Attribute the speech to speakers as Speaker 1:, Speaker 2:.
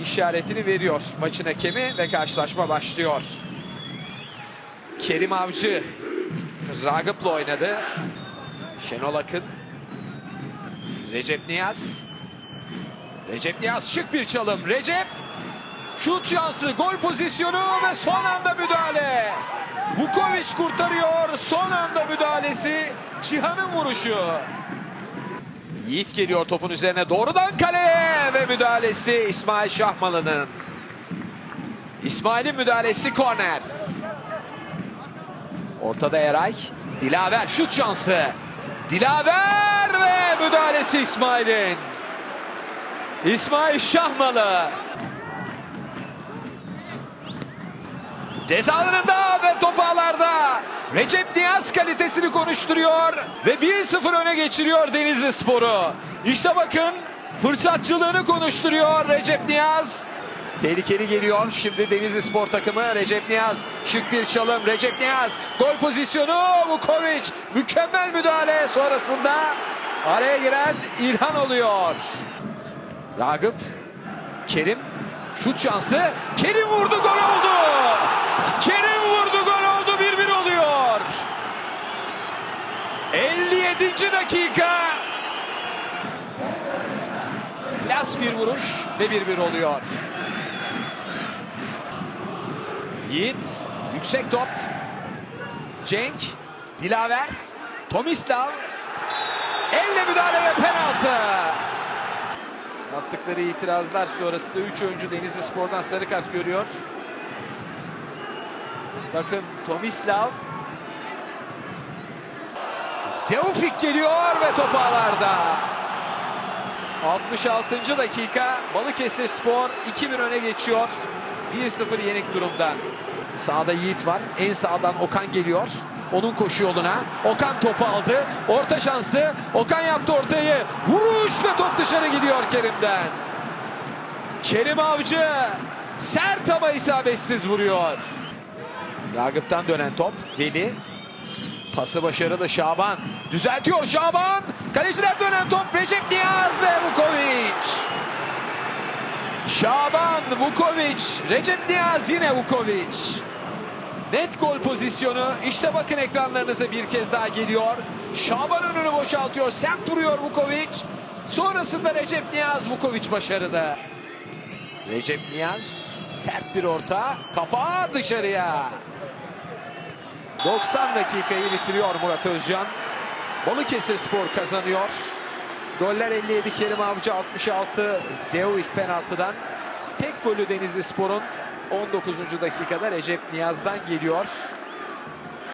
Speaker 1: işaretini veriyor maçın hakemi ve karşılaşma başlıyor. Kerim Avcı Ragıp'la oynadı. Şenol Akın. Recep Niyaz. Recep Niyaz şık bir çalım. Recep şut şansı, gol pozisyonu ve son anda müdahale. Vukovic kurtarıyor. Son anda müdahalesi. Cihan'ın vuruşu. Yiğit geliyor topun üzerine doğrudan kaleye ve müdahalesi İsmail Şahmalı'nın. İsmail'in müdahalesi korner. Ortada Eray. Dilaver şut şansı. Dilaver ve müdahalesi İsmail'in. İsmail Şahmalı. Ceza alanında ve top ağlarda. Recep Niyaz kalitesini konuşturuyor ve 1-0 öne geçiriyor Denizli Sporu. İşte bakın fırsatçılığını konuşturuyor Recep Niyaz. Tehlikeli geliyor şimdi Denizli Spor takımı Recep Niyaz. Şık bir çalım Recep Niyaz. Gol pozisyonu Vukovic. Mükemmel müdahale sonrasında araya giren İlhan oluyor. Ragıp, Kerim, şut şansı. Kerim vurdu gol oldu. Kerim vurdu gol oldu 1-1 oluyor. 57. dakika. Klas bir vuruş ve 1-1 oluyor. Yiğit, yüksek top. Cenk, Dilaver, Tomislav. Elle müdahale ve penaltı. Attıkları itirazlar sonrasında 3 oyuncu Denizli Spor'dan sarı kart görüyor. Bakın Tomislav. Zeufik geliyor ve top ağlarda. 66. dakika Balıkesir Spor 2-1 öne geçiyor. 1-0 yenik durumdan. Sağda Yiğit var. En sağdan Okan geliyor. Onun koşu yoluna. Okan topu aldı. Orta şansı. Okan yaptı ortayı. Vuruş ve top dışarı gidiyor Kerim'den. Kerim Avcı sert ama isabetsiz vuruyor. Ragıp'tan dönen top. Veli. Pası başarılı Şaban. Düzeltiyor Şaban. Kaleciden dönen top Recep Niyaz ve Vukovic. Şaban, Vukovic, Recep Niyaz yine Vukovic. Net gol pozisyonu. İşte bakın ekranlarınıza bir kez daha geliyor. Şaban önünü boşaltıyor. Sert vuruyor Vukovic. Sonrasında Recep Niyaz Vukovic başarılı. Recep Niyaz sert bir orta. Kafa dışarıya. 90 dakikayı bitiriyor Murat Özcan. Balıkesir Spor kazanıyor. Goller 57 Kerim Avcı 66 Zeuvik penaltıdan. Tek golü Denizli Spor'un 19. dakikada Recep Niyaz'dan geliyor.